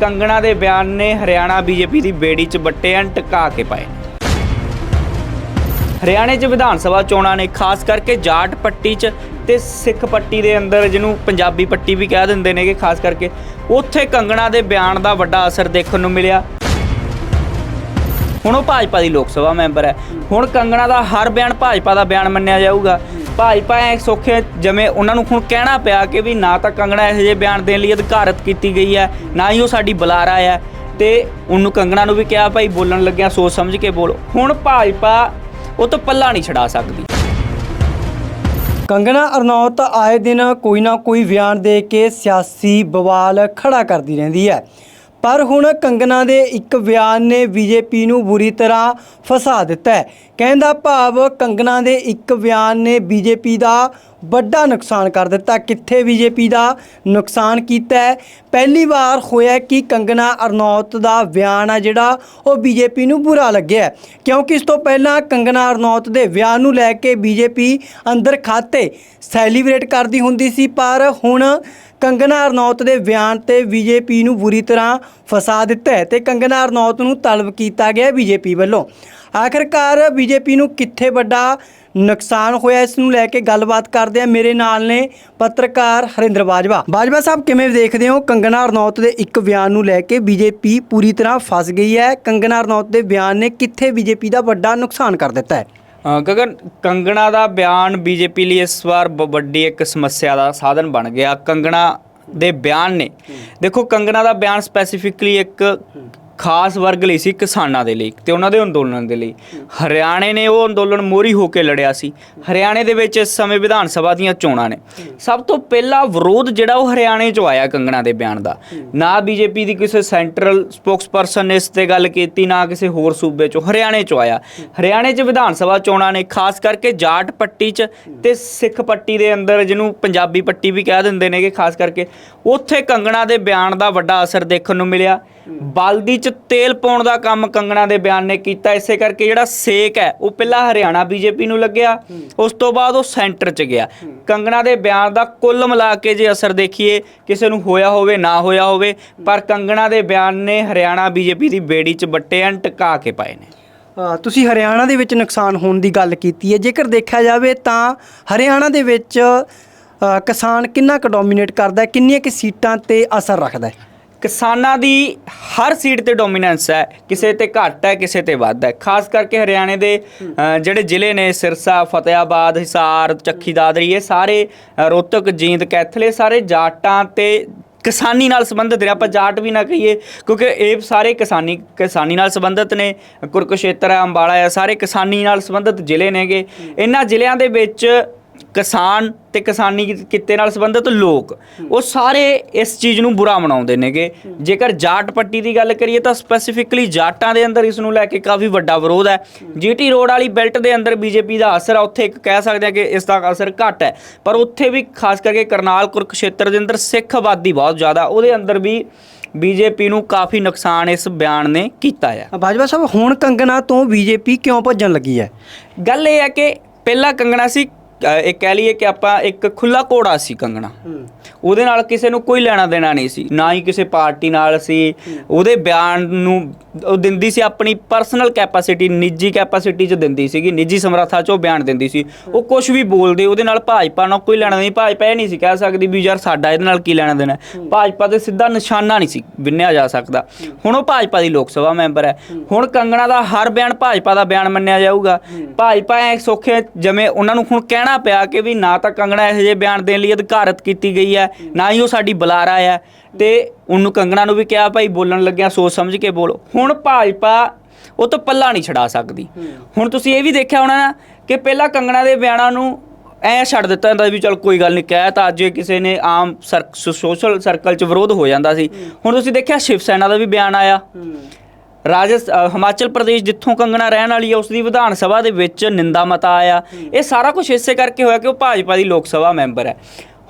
ਕੰਗਣਾ ਦੇ ਬਿਆਨ ਨੇ ਹਰਿਆਣਾ ਬੀਜੇਪੀ ਦੀ ਬੇੜੀ 'ਚ ਬੱਟੇ ਹਨ ਟਕਾ ਕੇ ਪਾਏ। ਹਰਿਆਣੇ 'ਚ ਵਿਧਾਨ ਸਭਾ ਚੋਣਾਂ ਨੇ ਖਾਸ ਕਰਕੇ ਜਾਟ ਪੱਟੀ 'ਚ ਤੇ ਸਿੱਖ ਪੱਟੀ ਦੇ ਅੰਦਰ ਜਿਹਨੂੰ ਪੰਜਾਬੀ ਪੱਟੀ ਵੀ ਕਹਿ ਦਿੰਦੇ ਨੇਗੇ, ਖਾਸ ਕਰਕੇ ਉੱਥੇ ਕੰਗਣਾ ਦੇ ਬਿਆਨ ਦਾ ਵੱਡਾ ਅਸਰ ਦੇਖਣ ਨੂੰ ਮਿਲਿਆ। ਹੁਣ ਉਹ ਭਾਜਪਾ ਦੀ ਲੋਕ ਸਭਾ ਮੈਂਬਰ ਹੈ। ਹੁਣ ਕੰਗਣਾ ਦਾ ਹਰ ਬਿਆਨ ਭਾਜਪਾ ਦਾ ਬਿਆਨ ਮੰਨਿਆ ਜਾਊਗਾ। ਭਾਜਪਾ ਐ ਸੌਖੇ ਜਿਵੇਂ ਉਹਨਾਂ ਨੂੰ ਹੁਣ ਕਹਿਣਾ ਪਿਆ ਕਿ ਵੀ ਨਾ ਤਾਂ ਕੰਗਣਾ ਇਹੋ ਜਿਹੇ ਬਿਆਨ ਦੇਣ ਲਈ ਅਧਿਕਾਰਤ ਕੀਤੀ ਗਈ ਹੈ, ਨਾ ਹੀ ਉਹ ਸਾਡੀ ਬੁਲਾਰਾ ਹੈ। ਤੇ ਉਹਨੂੰ ਕੰਗਣਾ ਨੂੰ ਵੀ ਕਿਹਾ ਭਾਈ ਬੋਲਣ ਲੱਗਿਆ ਸੋਚ ਸਮਝ ਕੇ ਬੋਲੋ। ਹੁਣ ਭਾਜਪਾ ਉਹ ਤੋਂ ਪੱਲਾ ਨਹੀਂ ਛਡਾ ਸਕਦੀ। ਕੰਗਣਾ ਅਰਨੌਤ ਆਏ ਦਿਨ ਕੋਈ ਨਾ ਕੋਈ ਬਿਆਨ ਦੇ ਕੇ ਸਿਆਸੀ ਬਵਾਲ ਖੜਾ ਕਰਦੀ ਰਹਿੰਦੀ ਹੈ। ਪਰ ਹੁਣ ਕੰਗਨਾ ਦੇ ਇੱਕ ਬਿਆਨ ਨੇ ਬੀਜੇਪੀ ਨੂੰ ਬੁਰੀ ਤਰ੍ਹਾਂ ਫਸਾ ਦਿੱਤਾ ਹੈ। ਕਹਿੰਦਾ ਭਾਵ, ਕੰਗਨਾ ਦੇ ਇੱਕ ਬਿਆਨ ਨੇ ਬੀਜੇਪੀ ਦਾ ਵੱਡਾ ਨੁਕਸਾਨ ਕਰ ਦਿੱਤਾ। ਕਿੱਥੇ ਬੀਜੇਪੀ ਦਾ ਨੁਕਸਾਨ ਕੀਤਾ ਹੈ? ਪਹਿਲੀ ਵਾਰ ਹੋਇਆ ਕਿ ਕੰਗਨਾ ਅਰਨੌਤ ਦਾ ਬਿਆਨ ਆ ਜਿਹੜਾ, ਉਹ ਬੀਜੇਪੀ ਨੂੰ ਬੁਰਾ ਲੱਗਿਆ ਕਿਉਂਕਿ ਇਸ ਤੋਂ ਪਹਿਲਾਂ ਕੰਗਨਾ ਅਰਨੌਤ ਦੇ ਬਿਆਨ ਨੂੰ ਲੈ ਕੇ ਬੀਜੇਪੀ ਅੰਦਰ ਖਾਤੇ ਸੈਲੀਬ੍ਰੇਟ ਕਰਦੀ ਹੁੰਦੀ ਸੀ, ਪਰ ਹੁਣ ਕੰਗਨਾ ਅਰਨੌਤ ਦੇ ਬਿਆਨ ਤੇ ਬੀਜੇਪੀ ਨੂੰ ਬੁਰੀ ਤਰ੍ਹਾਂ ਫਸਾ ਦਿੱਤਾ ਹੈ ਤੇ ਕੰਗਨਾ ਅਰਨੌਤ ਨੂੰ ਤਲਬ ਕੀਤਾ ਗਿਆ ਬੀਜੇਪੀ ਵੱਲੋਂ। ਆਖਰਕਾਰ ਬੀਜੇਪੀ ਨੂੰ ਕਿੱਥੇ ਵੱਡਾ ਨੁਕਸਾਨ ਹੋਇਆ ਇਸ ਨੂੰ ਲੈ ਕੇ ਗੱਲਬਾਤ ਕਰਦੇ ਆ ਮੇਰੇ ਨਾਲ ਨੇ ਪੱਤਰਕਾਰ ਹਰਿੰਦਰ ਬਾਜਵਾ। ਬਾਜਵਾ ਸਾਹਿਬ ਕਿਵੇਂ ਦੇਖਦੇ ਹੋ ਕੰਗਨਾ ਰਣੌਤ ਦੇ ਇੱਕ ਬਿਆਨ ਨੂੰ ਲੈ ਕੇ ਬੀਜੇਪੀ ਪੂਰੀ ਤਰ੍ਹਾਂ ਫਸ ਗਈ ਹੈ? ਕੰਗਨਾ ਰਣੌਤ ਦੇ ਬਿਆਨ ਨੇ ਕਿੱਥੇ ਬੀਜੇਪੀ ਦਾ ਵੱਡਾ ਨੁਕਸਾਨ ਕਰ ਦਿੱਤਾ ਹੈ? ਗਗਨ ਕੰਗਣਾ ਦਾ ਬਿਆਨ ਬੀਜੇਪੀ ਲਈ ਇਸ ਵਾਰ ਵੱਡੀ ਇੱਕ ਸਮੱਸਿਆ ਦਾ ਸਾਧਨ ਬਣ ਗਿਆ। ਕੰਗਣਾ ਦੇ ਬਿਆਨ ਨੇ। ਦੇਖੋ ਕੰਗਣਾ ਦਾ ਬਿਆਨ ਸਪੈਸੀਫਿਕਲੀ ਇੱਕ ਖਾਸ ਵਰਗ ਲਈ ਸੀ ਕਿਸਾਨਾਂ ਦੇ ਲਈ ਤੇ ਉਹਨਾਂ ਦੇ ਅੰਦੋਲਨ ਦੇ ਲਈ। ਹਰਿਆਣੇ ਨੇ ਉਹ ਅੰਦੋਲਨ ਮੋਰੀ ਹੋ ਕੇ ਲੜਿਆ ਸੀ। ਹਰਿਆਣੇ ਦੇ ਵਿੱਚ ਇਸ ਸਮੇਂ ਵਿਧਾਨ ਸਭਾ ਦੀਆਂ ਚੋਣਾਂ ਨੇ। ਸਭ ਤੋਂ ਪਹਿਲਾ ਵਿਰੋਧ ਜਿਹੜਾ ਉਹ ਹਰਿਆਣੇ 'ਚੋਂ ਆਇਆ ਕੰਗਣਾ ਦੇ ਬਿਆਨ ਦਾ। ਨਾ ਬੀਜੇਪੀ ਦੀ ਕਿਸੇ ਸੈਂਟਰਲ ਸਪੋਕਸਪਰਸਨ ਨੇ ਇਸ ਤੇ ਗੱਲ ਕੀਤੀ, ਨਾ ਕਿਸੇ ਹੋਰ ਸੂਬੇ 'ਚੋਂ ਹਰਿਆਣੇ 'ਚੋਂ ਆਇਆ। ਹਰਿਆਣੇ 'ਚ ਵਿਧਾਨ ਸਭਾ ਚੋਣਾਂ ਨੇ, ਖਾਸ ਕਰਕੇ ਜਾਟ ਪੱਟੀ 'ਚ ਤੇ ਸਿੱਖ ਪੱਟੀ ਦੇ ਅੰਦਰ ਜਿਹਨੂੰ ਪੰਜਾਬੀ ਪੱਟੀ ਵੀ ਕਹਿ ਦਿੰਦੇ ਨੇਗੇ, ਖਾਸ ਕਰਕੇ। ਉੱਥੇ ਕੰਗਣਾ ਦੇ ਬਿਆਨ ਦਾ ਵੱਡਾ ਅਸਰ ਦੇਖਣ ਨੂੰ ਮਿਲਿਆ। ਬਲਦੀ 'ਚ ਤੇਲ ਪਾਉਣ ਦਾ ਕੰਮ ਕੰਗਣਾ ਦੇ ਬਿਆਨ ਨੇ ਕੀਤਾ। ਇਸੇ ਕਰਕੇ ਜਿਹੜਾ ਸੇਕ ਹੈ, ਉਹ ਪਹਿਲਾਂ ਹਰਿਆਣਾ ਬੀਜੇਪੀ ਨੂੰ ਲੱਗਿਆ, ਉਸ ਤੋਂ ਬਾਅਦ ਉਹ ਸੈਂਟਰ 'ਚ ਗਿਆ। ਕੰਗਣਾ ਦੇ ਬਿਆਨ ਦਾ ਕੁੱਲ ਮਿਲਾ ਕੇ ਜੇ ਅਸਰ ਦੇਖੀਏ, ਕਿਸੇ ਨੂੰ ਹੋਇਆ ਹੋਵੇ, ਨਾ ਹੋਇਆ ਹੋਵੇ, ਪਰ ਕੰਗਣਾ ਦੇ ਬਿਆਨ ਨੇ ਹਰਿਆਣਾ ਬੀਜੇਪੀ ਦੀ ਬੇੜੀ 'ਚ ਬੱਟੇ ਹਨ ਟਕਾ ਕੇ ਪਾਏ ਨੇ। ਤੁਸੀਂ ਹਰਿਆਣਾ ਦੇ ਵਿੱਚ ਨੁਕਸਾਨ ਹੋਣ ਦੀ ਗੱਲ ਕੀਤੀ ਹੈ। ਜੇਕਰ ਦੇਖਿਆ ਜਾਵੇ ਤਾਂ ਹਰਿਆਣਾ ਦੇ ਵਿੱਚ ਕਿਸਾਨ ਕਿੰਨਾ ਕੁ ਡੋਮੀਨੇਟ ਕਰਦਾ ਹੈ, ਕਿੰਨੀਆਂ ਕਿ ਸੀਟਾਂ ਤੇ ਅਸਰ ਰੱਖਦਾ ਹੈ? ਕਿਸਾਨਾਂ ਦੀ ਹਰ ਸੀਟ ਤੇ ਡੋਮੀਨੈਂਸ ਹੈ ਕਿਸੇ ਤੇ ਘੱਟ ਹੈ ਕਿਸੇ ਤੇ ਵੱਧ ਹੈ। ਖਾਸ ਕਰਕੇ ਹਰਿਆਣੇ ਦੇ ਜਿਹੜੇ ਜ਼ਿਲ੍ਹੇ ਨੇ ਸਿਰਸਾ ਫਤਿਆਬਾਦ ਹਿਸਾਰ ਚੱਖੀ ਦਾਦਰੀ ਇਹ ਸਾਰੇ ਅ, ਰੋਹਤਕ ਜੀਂਦ ਕੈਥਲੇ ਸਾਰੇ ਜਾਟਾਂ ਤੇ ਕਿਸਾਨੀ ਨਾਲ ਸੰਬੰਧਿਤ ਨੇ। ਆਪਾਂ ਜਾਟ ਵੀ ਨਾ ਕਹੀਏ ਕਿਉਂਕਿ ਇਹ ਸਾਰੇ ਕਿਸਾਨੀ ਕਿਸਾਨੀ ਨਾਲ ਸੰਬੰਧਿਤ ਨੇ। ਕੁਰਕਸ਼ੇਤਰ ਹੈ ਅੰਬਾਲਾ ਹੈ ਸਾਰੇ ਕਿਸਾਨੀ ਨਾਲ ਸੰਬੰਧਿਤ ਜ਼ਿਲ੍ਹੇ ਨੇਗੇ। ਇਹਨਾਂ ਜ਼ਿਲ੍ਹਿਆਂ ਦੇ ਵਿੱਚ ਕਿਸਾਨ ਤੇ ਕਿਸਾਨੀ ਕਿੱਤੇ ਨਾਲ ਸੰਬੰਧਿਤ ਲੋਕ ਉਹ ਸਾਰੇ ਇਸ ਚੀਜ਼ ਨੂੰ ਬੁਰਾ ਮਨਾਉਂਦੇ ਨੇਗੇ। ਜੇਕਰ ਜਾਟ ਪੱਟੀ ਦੀ ਗੱਲ ਕਰੀਏ ਤਾਂ ਸਪੈਸੀਫਿਕਲੀ ਜਾਟਾਂ ਦੇ ਅੰਦਰ ਇਸ ਨੂੰ ਲੈ ਕੇ ਕਾਫੀ ਵੱਡਾ ਵਿਰੋਧ ਹੈ। ਜੀਟੀ ਰੋਡ ਵਾਲੀ ਬੈਲਟ ਦੇ ਅੰਦਰ ਬੀਜੇਪੀ ਦਾ ਅਸਰ ਆ ਉੱਥੇ ਇੱਕ ਕਹਿ ਸਕਦੇ ਆ ਕਿ ਇਸ ਦਾ ਅਸਰ ਘੱਟ ਹੈ। ਪਰ ਉੱਥੇ ਵੀ ਖਾਸ ਕਰਕੇ ਕਰਨਾਲ ਕੁਰਕਸ਼ੇਤਰ ਦੇ ਅੰਦਰ ਸਿੱਖ ਆਬਾਦੀ ਬਹੁਤ ਜ਼ਿਆਦਾ ਉਹਦੇ ਅੰਦਰ ਵੀ ਬੀਜੇਪੀ ਨੂੰ ਕਾਫੀ ਨੁਕਸਾਨ ਇਸ ਬਿਆਨ ਨੇ ਕੀਤਾ ਹੈ ਬਾਜਵਾ ਸਾਹਿਬ ਹੁਣ ਕੰਗਨਾ ਤੋਂ ਬੀਜੇਪੀ ਕਿਉਂ ਭੱਜਣ ਲੱਗੀ ਹੈ? ਗੱਲ ਇਹ ਹੈ ਕਿ ਪਹਿਲਾ ਕੰਗਣਾ ਸੀ ਇਹ ਕਹਿ ਲਈਏ ਕਿ ਆਪਾਂ ਇੱਕ ਖੁੱਲਾ ਘੋੜਾ ਸੀ ਕੰਗਣਾ। ਉਹਦੇ ਨਾਲ ਕਿਸੇ ਨੂੰ ਕੋਈ ਲੈਣਾ ਦੇਣਾ ਨਹੀਂ ਸੀ। ਨਾ ਹੀ ਕਿਸੇ ਪਾਰਟੀ ਨਾਲ ਸੀ। ਉਹਦੇ ਬਿਆਨ ਨੂੰ ਉਹ ਦਿੰਦੀ ਸੀ ਆਪਣੀ ਪਰਸਨਲ ਕੈਪੈਸਿਟੀ ਨਿੱਜੀ ਕੈਪੈਸਿਟੀ 'ਚ ਦਿੰਦੀ ਸੀਗੀ, ਨਿੱਜੀ ਸਮਰੱਥਾ 'ਚ ਉਹ ਬਿਆਨ ਦਿੰਦੀ ਸੀ। ਉਹ ਕੁਝ ਵੀ ਬੋਲਦੇ, ਉਹਦੇ ਨਾਲ ਭਾਜਪਾ ਨਾਲ ਕੋਈ ਲੈਣਾ ਨਹੀਂ ਭਾਜਪਾ ਇਹ ਨਹੀਂ ਸੀ ਕਹਿ ਸਕਦੀ ਵੀ ਯਾਰ ਸਾਡਾ ਇਹਦੇ ਨਾਲ ਕੀ ਲੈਣਾ ਦੇਣਾ। ਭਾਜਪਾ ਤੇ ਸਿੱਧਾ ਨਿਸ਼ਾਨਾ ਨਹੀਂ ਸੀ ਵਿੰਨਿਆ ਜਾ ਸਕਦਾ। ਹੁਣ ਉਹ ਭਾਜਪਾ ਦੀ ਲੋਕ ਸਭਾ ਮੈਂਬਰ ਹੈ। ਹੁਣ ਕੰਗਣਾ ਦਾ ਹਰ ਬਿਆਨ ਭਾਜਪਾ ਦਾ ਬਿਆਨ ਮੰਨਿਆ ਜਾਊਗਾ। ਭਾਜਪਾ ਐ ਸੌਖੇ ਜਿਵੇਂ ਉਹਨਾਂ ਨੂੰ ਹੁਣ ਕਹਿਣਾ ਪਿਆ ਕਿ ਵੀ ਨਾ ਤਾਂ ਕੰਗਣਾ ਇਹੋ ਜਿਹੇ ਬਿਆਨ ਦੇਣ ਲਈ ਅਧਿਕਾਰਤ ਕੀਤੀ ਗਈ ਹੈ, ਨਾ ਹੀ ਉਹ ਸਾਡੀ ਬੁਲਾਰਾ ਹੈ। ਤੇ ਉਹਨੂੰ ਕੰਗਣਾ ਨੂੰ ਵੀ ਕਿਹਾ, ਭਾਈ ਬੋਲਣ ਲੱਗਿਆ ਸੋਚ ਸਮਝ ਕੇ ਬੋਲੋ। ਹੁਣ ਭਾਜਪਾ ਉਹ ਤੋਂ ਪੱਲਾ ਨਹੀਂ ਛਡਾ ਸਕਦੀ। ਹੁਣ ਤੁਸੀਂ ਇਹ ਵੀ ਦੇਖਿਆ ਹੋਣਾ ਨਾ ਕਿ ਪਹਿਲਾਂ ਕੰਗਣਾ ਦੇ ਬਿਆਨਾਂ ਨੂੰ ਐ ਛੱਡ ਦਿੱਤਾ ਜਾਂਦਾ ਵੀ ਚਲ ਕੋਈ ਗੱਲ ਨਹੀਂ ਕਹਿ ਤਾਂ ਅੱਜ ਕਿਸੇ ਨੇ ਆਮ ਸੋਸ਼ਲ ਸਰਕਲ 'ਚ ਵਿਰੋਧ ਹੋ ਜਾਂਦਾ ਸੀ। ਹੁਣ ਤੁਸੀਂ ਦੇਖਿਆ ਸ਼ਿਵ ਸੈਨਾ ਦਾ ਵੀ ਬਿਆਨ ਆਇਆ। ਰਾਜਸ ਹਿਮਾਚਲ ਪ੍ਰਦੇਸ਼ ਜਿੱਥੋਂ ਕੰਗਣਾ ਰਹਿਣ ਵਾਲੀ ਹੈ ਉਸ ਦੀ ਵਿਧਾਨ ਸਭਾ ਦੇ ਵਿੱਚ ਨਿੰਦਾ ਮਤਾ ਆਇਆ। ਇਹ ਸਾਰਾ ਕੁਝ ਇਸੇ ਕਰਕੇ ਹੋਇਆ ਕਿ ਉਹ ਭਾਜਪਾ ਦੀ ਲੋਕ ਸਭਾ ਮੈਂਬਰ ਹੈ।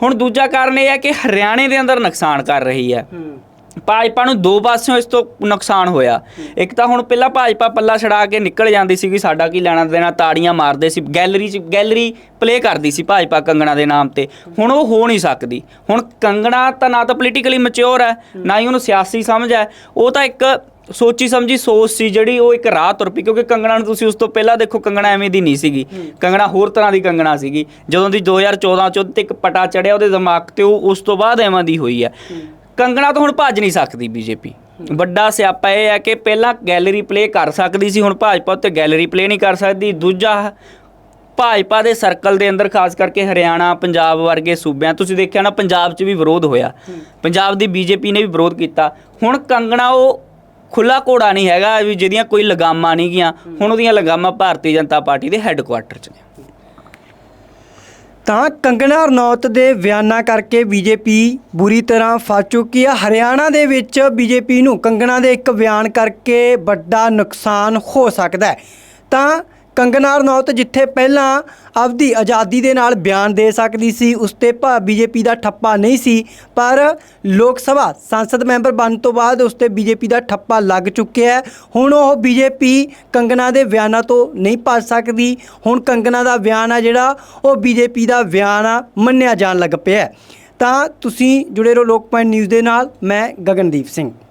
ਹੁਣ ਦੂਜਾ ਕਾਰਨ ਇਹ ਹੈ ਕਿ ਹਰਿਆਣੇ ਦੇ ਅੰਦਰ ਨੁਕਸਾਨ ਕਰ ਰਹੀ ਹੈ। ਭਾਜਪਾ ਨੂੰ ਦੋ ਪਾਸਿਓਂ ਇਸ ਤੋਂ ਨੁਕਸਾਨ ਹੋਇਆ। ਇੱਕ ਤਾਂ ਹੁਣ ਪਹਿਲਾਂ ਭਾਜਪਾ ਪੱਲਾ ਛੜਾ ਕੇ ਨਿਕਲ ਜਾਂਦੀ ਸੀ ਕਿ ਸਾਡਾ ਕੀ ਲੈਣਾ ਦੇਣਾ, ਤਾੜੀਆਂ ਮਾਰਦੇ ਸੀ, ਗੈਲਰੀ 'ਚ, ਗੈਲਰੀ ਪਲੇ ਕਰਦੀ ਸੀ ਭਾਜਪਾ ਕੰਗਣਾ ਦੇ ਨਾਮ ਤੇ। ਹੁਣ ਉਹ ਹੋ ਨਹੀਂ ਸਕਦੀ। ਹੁਣ ਕੰਗਣਾ ਤਾਂ ਨਾ ਤਾਂ ਪੋਲੀਟੀਕਲੀ ਮੈਚੁਰ ਹੈ, ਨਾ ਹੀ ਉਹਨੂੰ ਸਿਆਸੀ ਸਮਝ ਹੈ। ਉਹ ਤਾਂ ਇੱਕ ਸੋਚੀ ਸਮਝੀ ਸੋਚ ਸੀ ਜਿਹੜੀ ਉਹ ਇੱਕ ਰਾਹ ਤੁਰ ਪਈ, ਕਿਉਂਕਿ ਕੰਗਣਾ ਨੂੰ ਤੁਸੀਂ ਉਸ ਤੋਂ ਪਹਿਲਾਂ ਦੇਖੋ ਕੰਗਣਾ ਐਵੇਂ ਦੀ ਨਹੀਂ ਸੀਗੀ। ਕੰਗਣਾ ਹੋਰ ਤਰ੍ਹਾਂ ਦੀ ਕੰਗਣਾ ਸੀਗੀ। ਜਦੋਂ ਦੀ 2014 ਚ ਉਹਦੇ ਤੇ ਇੱਕ ਪਟਾ ਚੜਿਆ, ਉਹਦੇ ਦਿਮਾਗ ਤੇ ਉਹ ਉਸ ਤੋਂ ਬਾਅਦ ਐਵੇਂ ਦੀ ਹੋਈ ਹੈ। ਕੰਗਣਾ ਤੋਂ ਹੁਣ ਭੱਜ ਨਹੀਂ ਸਕਦੀ ਬੀਜੇਪੀ। ਵੱਡਾ ਸਿਆਪਾ ਇਹ ਹੈ ਕਿ ਪਹਿਲਾਂ ਗੈਲਰੀ ਪਲੇ ਕਰ ਸਕਦੀ ਸੀ, ਹੁਣ ਭਾਜਪਾ ਉੱਤੇ ਗੈਲਰੀ ਪਲੇ ਨਹੀਂ ਕਰ ਸਕਦੀ। ਦੂਜਾ, ਭਾਜਪਾ ਦੇ ਸਰਕਲ ਦੇ ਅੰਦਰ ਖਾਸ ਕਰਕੇ ਹਰਿਆਣਾ, ਪੰਜਾਬ ਵਰਗੇ ਸੂਬਿਆਂ, ਤੁਸੀਂ ਦੇਖਿਆ ਨਾ ਪੰਜਾਬ 'ਚ ਵੀ ਵਿਰੋਧ ਹੋਇਆ। ਪੰਜਾਬ ਦੀ ਬੀਜੇਪੀ ਨੇ ਵੀ ਵਿਰੋਧ ਕੀਤਾ। ਹੁਣ ਕੰਗਣਾ ਉਹ ਖੁੱਲਾ ਘੋੜਾ ਨਹੀਂ ਹੈਗਾ ਵੀ ਜਿਹਦੀਆਂ ਕੋਈ ਲਗਾਮਾਂ ਨਹੀਂ ਗੀਆਂ। ਹੁਣ ਉਹਦੀਆਂ ਲਗਾਮਾਂ ਭਾਰਤੀ ਜਨਤਾ ਪਾਰਟੀ ਦੇ ਹੈੱਡਕੁਆਟਰ 'ਚ ਨੇ। ਤਾਂ ਕੰਗਣਾ ਰਣੌਤ ਦੇ ਬਿਆਨਾਂ ਕਰਕੇ ਬੀਜੇਪੀ ਬੁਰੀ ਤਰ੍ਹਾਂ ਫਸ ਚੁੱਕੀ ਹੈ ਹਰਿਆਣਾ ਦੇ ਵਿੱਚ ਬੀਜੇਪੀ ਨੂੰ ਕੰਗਣਾ ਦੇ ਇੱਕ ਬਿਆਨ ਕਰਕੇ ਵੱਡਾ ਨੁਕਸਾਨ ਹੋ ਸਕਦਾ ਹੈ। ਤਾਂ ਕੰਗਨਾ ਰਣੌਤ ਜਿੱਥੇ ਪਹਿਲਾਂ ਆਪਦੀ ਆਜ਼ਾਦੀ ਦੇ ਨਾਲ ਬਿਆਨ ਦੇ ਸਕਦੀ ਸੀ, ਉਸ ਤੇ ਭਾ ਬੀਜੇਪੀ ਦਾ ਠੱਪਾ ਨਹੀਂ ਸੀ, ਪਰ ਲੋਕ ਸਭਾ ਸੰਸਦ ਮੈਂਬਰ ਬਣਨ ਤੋਂ ਬਾਅਦ ਉਸ ਤੇ ਬੀਜੇਪੀ ਦਾ ਠੱਪਾ ਲੱਗ ਚੁੱਕਿਆ ਹੈ। ਹੁਣ ਉਹ ਬੀਜੇਪੀ ਕੰਗਣਾ ਦੇ ਬਿਆਨਾਂ ਤੋਂ ਨਹੀਂ ਭੱਜ ਸਕਦੀ। ਹੁਣ ਕੰਗਣਾ ਦਾ ਬਿਆਨ ਆ ਜਿਹੜਾ, ਉਹ ਬੀਜੇਪੀ ਦਾ ਬਿਆਨ ਆ, ਮੰਨਿਆ ਜਾਣ ਲੱਗ ਪਿਆ ਤਾਂ ਤੁਸੀਂ ਜੁੜੇ ਰਹੋ ਲੋਕ ਪੁਆਇੰਟ ਨਿਊਜ਼ ਦੇ ਨਾਲ, ਮੈਂ ਗਗਨਦੀਪ ਸਿੰਘ।